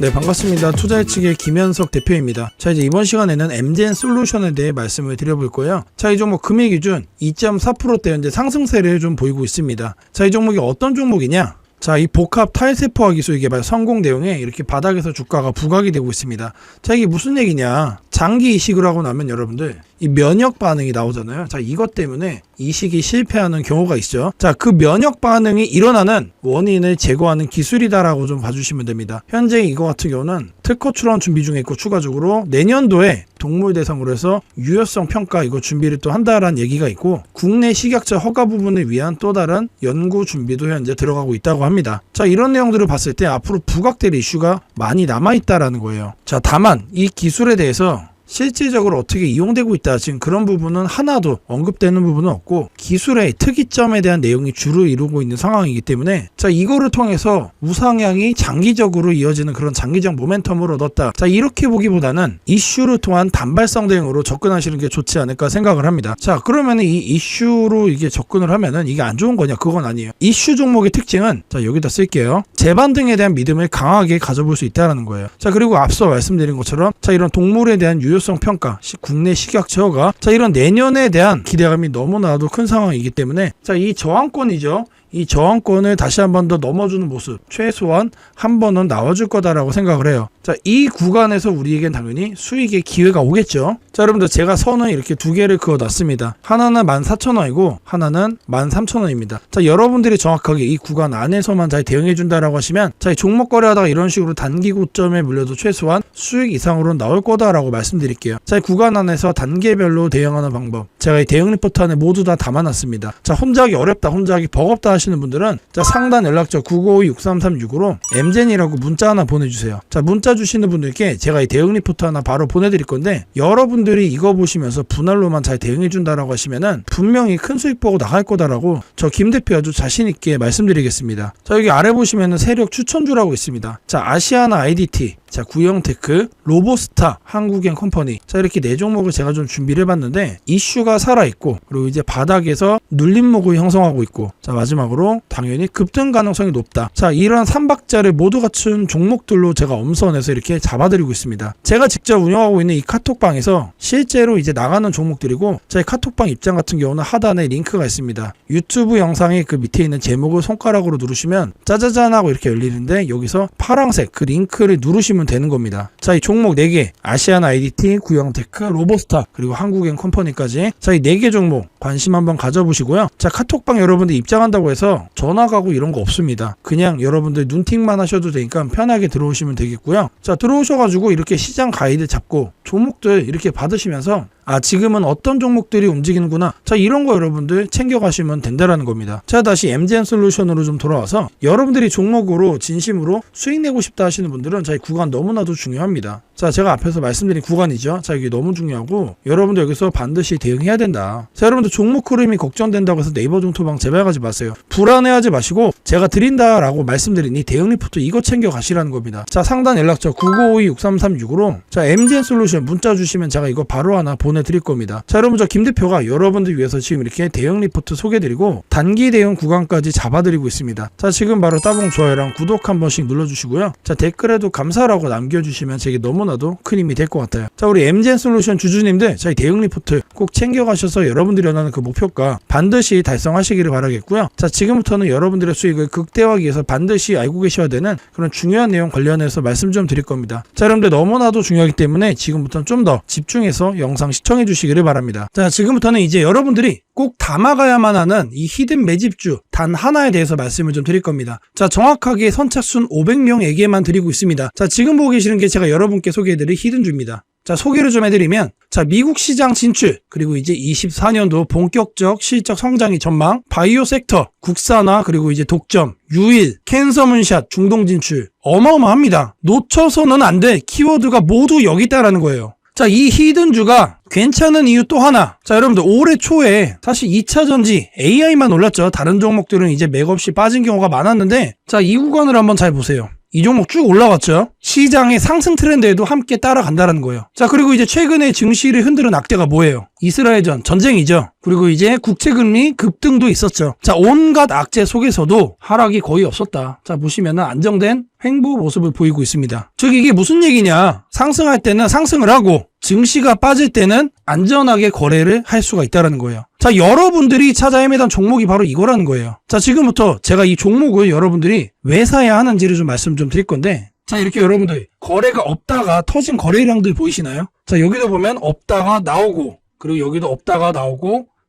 네 반갑습니다. 투자 측의 김현석 대표입니다. 자 이제 이번 시간에는 MGN 솔루션에 대해 말씀을 드려볼 거예요. 자이 종목 금액 기준 2.4%대 현재 상승세를 좀 보이고 있습니다. 자 이 종목이 어떤 종목이냐? 자, 이 복합 탈세포화 기술 개발 성공 내용에 이렇게 바닥에서 주가가 부각이 되고 있습니다. 자, 이게 무슨 얘기냐? 장기 이식을 하고 나면 여러분들 이 면역 반응이 나오잖아요. 자, 이것 때문에 이식이 실패하는 경우가 있죠. 자, 그 면역 반응이 일어나는 원인을 제거하는 기술이다라고 좀 봐주시면 됩니다. 현재 이거 같은 경우는 특허 출원 준비 중에 있고 추가적으로 내년도에 동물 대상으로 해서 유효성 평가 이거 준비를 또 한다라는 얘기가 있고 국내 식약처 허가 부분을 위한 또 다른 연구 준비도 현재 들어가고 있다고 합니다. 자, 이런 내용들을 봤을 때 앞으로 부각될 이슈가 많이 남아 있다라는 거예요. 자, 다만 이 기술에 대해서 실질적으로 어떻게 이용되고 있다. 지금 그런 부분은 하나도 언급되는 부분은 없고 기술의 특이점에 대한 내용이 주로 이루고 있는 상황이기 때문에 자 이거를 통해서 우상향이 장기적으로 이어지는 그런 장기적 모멘텀을 얻었다. 자 이렇게 보기보다는 이슈를 통한 단발성 대응으로 접근하시는 게 좋지 않을까 생각을 합니다. 자 그러면 이 이슈로 이게 접근을 하면은 이게 안 좋은 거냐? 그건 아니에요. 이슈 종목의 특징은 자 여기다 쓸게요. 재반등에 대한 믿음을 강하게 가져볼 수 있다라는 거예요. 자 그리고 앞서 말씀드린 것처럼 자 이런 동물에 대한 유효 유효성 평가, 시- 국내 식약처가 자 이런 내년에 대한 기대감이 너무나도 큰 상황이기 때문에 자 이 저항권이죠. 이 저항권을 다시 한 번 더 넘어주는 모습 최소한 한 번은 나와줄 거다라고 생각을 해요. 자, 이 구간에서 우리에겐 당연히 수익의 기회가 오겠죠. 자, 여러분들 제가 선을 이렇게 두 개를 그어 놨습니다. 하나는 14,000원이고 하나는 13,000원입니다. 자, 여러분들이 정확하게 이 구간 안에서만 잘 대응해 준다라고 하시면 자, 이 종목 거래하다가 이런 식으로 단기 고점에 물려도 최소한 수익 이상으로는 나올 거다라고 말씀드릴게요. 자, 이 구간 안에서 단계별로 대응하는 방법. 제가 이 대응 리포트 안에 모두 다 담아놨습니다. 자, 혼자 하기 어렵다, 혼자 하기 버겁다 하시는 분들은 자, 상단 연락처 952-6336으로 MZN이라고 문자 하나 보내주세요. 자, 문자 주시는 분들께 제가 이 대응 리포트 하나 바로 보내드릴 건데 여러분들이 이거 보시면서 분할로만 잘 대응해준다라고 하시면은 분명히 큰 수익 보고 나갈 거다라고 저 김 대표 아주 자신 있게 말씀드리겠습니다. 자, 여기 아래 보시면은 세력 추천주라고 있습니다. 자, 아시아나 IDT, 자, 구형테크, 로보스타, 한국엔 컴퍼니. 자, 이렇게 네 종목을 제가 좀 준비를 해봤는데, 이슈가 살아있고, 그리고 이제 바닥에서 눌림목을 형성하고 있고, 자, 마지막으로 당연히 급등 가능성이 높다. 자, 이런 3박자를 모두 갖춘 종목들로 제가 엄선해서 이렇게 잡아드리고 있습니다. 제가 직접 운영하고 있는 이 카톡방에서 실제로 이제 나가는 종목들이고, 자, 이 카톡방 입장 같은 경우는 하단에 링크가 있습니다. 유튜브 영상의 그 밑에 있는 제목을 손가락으로 누르시면 짜자잔 하고 이렇게 열리는데, 여기서 파랑색 그 링크를 누르시면 되는 겁니다. 자, 이 종목 4개, 아시안 IDT, 구형테크, 로보스타, 그리고 한국엔 컴퍼니까지. 자, 이 4개 종목 관심 한번 가져보시고요. 자, 카톡방 여러분들 입장한다고 해서 전화 가고 이런 거 없습니다. 그냥 여러분들 눈팅만 하셔도 되니까 편하게 들어오시면 되겠고요. 자, 들어오셔가지고 이렇게 시장 가이드 잡고 종목들 이렇게 받으시면서 아 지금은 어떤 종목들이 움직이는구나. 자 이런 거 여러분들 챙겨가시면 된다라는 겁니다. 자 다시 MGN 솔루션으로 좀 돌아와서 여러분들이 종목으로 진심으로 수익 내고 싶다 하시는 분들은 자이 구간 너무나도 중요합니다. 자 제가 앞에서 말씀드린 구간이죠. 자 이게 너무 중요하고 여러분들 여기서 반드시 대응해야 된다. 자 여러분들 종목 흐름이 걱정된다고 해서 네이버 종토방 제발 가지 마세요. 불안해하지 마시고 제가 드린다 라고 말씀드린 이 대응 리포트 이거 챙겨 가시라는 겁니다. 자 상단 연락처 9952-6336으로 자 MGN 솔루션 문자 주시면 제가 이거 바로 하나 보내 드릴 겁니다. 자 여러분 저 김 대표가 여러분들 위해서 지금 이렇게 대응 리포트 소개드리고 단기 대응 구간까지 잡아드리고 있습니다. 자 지금 바로 따봉 좋아요랑 구독 한 번씩 눌러주시고요. 자 댓글에도 감사라고 남겨주시면 제게 너무나도 큰 힘이 될 것 같아요. 자 우리 MGN 솔루션 주주님들 저희 대응 리포트 꼭 챙겨가셔서 여러분들이 원하는 그 목표가 반드시 달성하시기를 바라겠고요. 자 지금부터는 여러분들의 수익을 극대화하기 위해서 반드시 알고 계셔야 되는 그런 중요한 내용 관련해서 말씀 좀 드릴 겁니다. 자 여러분들 너무나도 중요하기 때문에 지금부터는 좀 더 집중해서 영상 시 청해 주시기를 바랍니다 자 지금부터는 이제 여러분들이 꼭 담아가야만 하는 이 히든 매집주 단 하나에 대해서 말씀을 좀 드릴 겁니다. 자, 정확하게 선착순 500명에게만 드리고 있습니다. 자, 지금 보고 계시는 게 제가 여러분께 소개해드릴 히든주입니다. 자, 소개를 좀 해드리면, 자, 미국 시장 진출, 그리고 이제 24년도 본격적 실적 성장이 전망, 바이오 섹터, 국산화, 그리고 이제 독점, 유일, 캔서 문샷, 중동 진출. 어마어마합니다. 놓쳐서는 안 돼. 키워드가 모두 여기 있다라는 거예요. 자, 이 히든주가 괜찮은 이유 또 하나. 자, 여러분들 올해 초에 사실 2차 전지 AI만 올랐죠. 다른 종목들은 이제 맥없이 빠진 경우가 많았는데 자, 이 구간을 한번 잘 보세요. 이 종목 쭉 올라왔죠. 시장의 상승 트렌드에도 함께 따라간다는 거예요. 자, 그리고 이제 최근에 증시를 흔드는 악재가 뭐예요? 이스라엘전 전쟁이죠. 그리고 이제 국채 금리 급등도 있었죠. 자, 온갖 악재 속에서도 하락이 거의 없었다. 자, 보시면은 안정된 횡보 모습을 보이고 있습니다. 즉 이게 무슨 얘기냐? 상승할 때는 상승을 하고 증시가 빠질 때는 안전하게 거래를 할 수가 있다는 거예요. 자, 여러분들이 찾아 헤매던 종목이 바로 이거라는 거예요. 자, 지금부터 제가 이 종목을 여러분들이 왜 사야 하는지를 좀 말씀 좀 드릴 건데, 자, 이렇게 여러분들 거래가 없다가 터진 거래량들 보이시나요? 자, 여기도 보면 없다가 나오고, 그리고 여기도 없다가 나오고,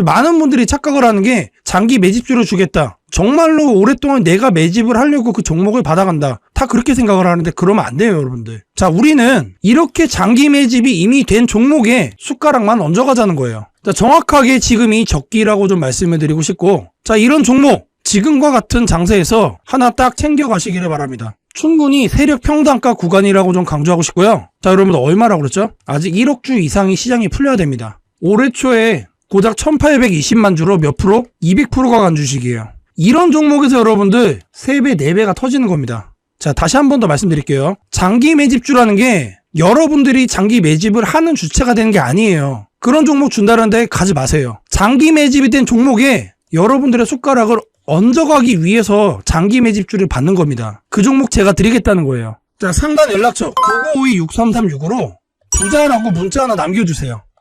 자, 많은 분들이 착각을 하는 게 장기 매집주를 주겠다. 정말로 오랫동안 내가 매집을 하려고 그 종목을 받아간다. 다 그렇게 생각을 하는데 그러면 안 돼요, 여러분들. 자, 우리는 이렇게 장기 매집이 이미 된 종목에 숟가락만 얹어가자는 거예요. 자, 정확하게 지금이 적기라고 좀 말씀을 드리고 싶고, 자, 이런 종목, 지금과 같은 장세에서 하나 딱 챙겨가시기를 바랍니다. 충분히 세력 평단가 구간이라고 좀 강조하고 싶고요. 자, 여러분들 얼마라고 그랬죠? 아직 1억 주 이상이 시장이 풀려야 됩니다. 올해 초에 고작 1820만 주로 몇 프로? 200%가 간 주식이에요. 이런 종목에서 여러분들 3배, 4배가 터지는 겁니다. 자, 다시 한 번 더 말씀드릴게요. 장기 매집주라는 게 여러분들이 장기 매집을 하는 주체가 되는 게 아니에요. 그런 종목 준다는데 가지 마세요. 장기 매집이 된 종목에 여러분들의 숟가락을 얹어가기 위해서 장기 매집주를 받는 겁니다. 그 종목 제가 드리겠다는 거예요. 자, 상단 연락처 9952-6336으로 부자라고 문자 하나 남겨주세요.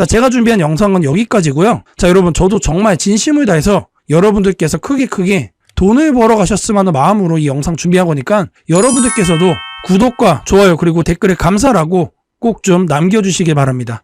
자, 제가 준비한 영상은 여기까지고요. 자, 여러분 저도 정말 진심을 다해서 여러분들께서 크게 크게 돈을 벌어 가셨으면 하는 마음으로 이 영상 준비한 거니까 여러분들께서도 구독과 좋아요 그리고 댓글에 감사라고 꼭 좀 남겨주시길 바랍니다.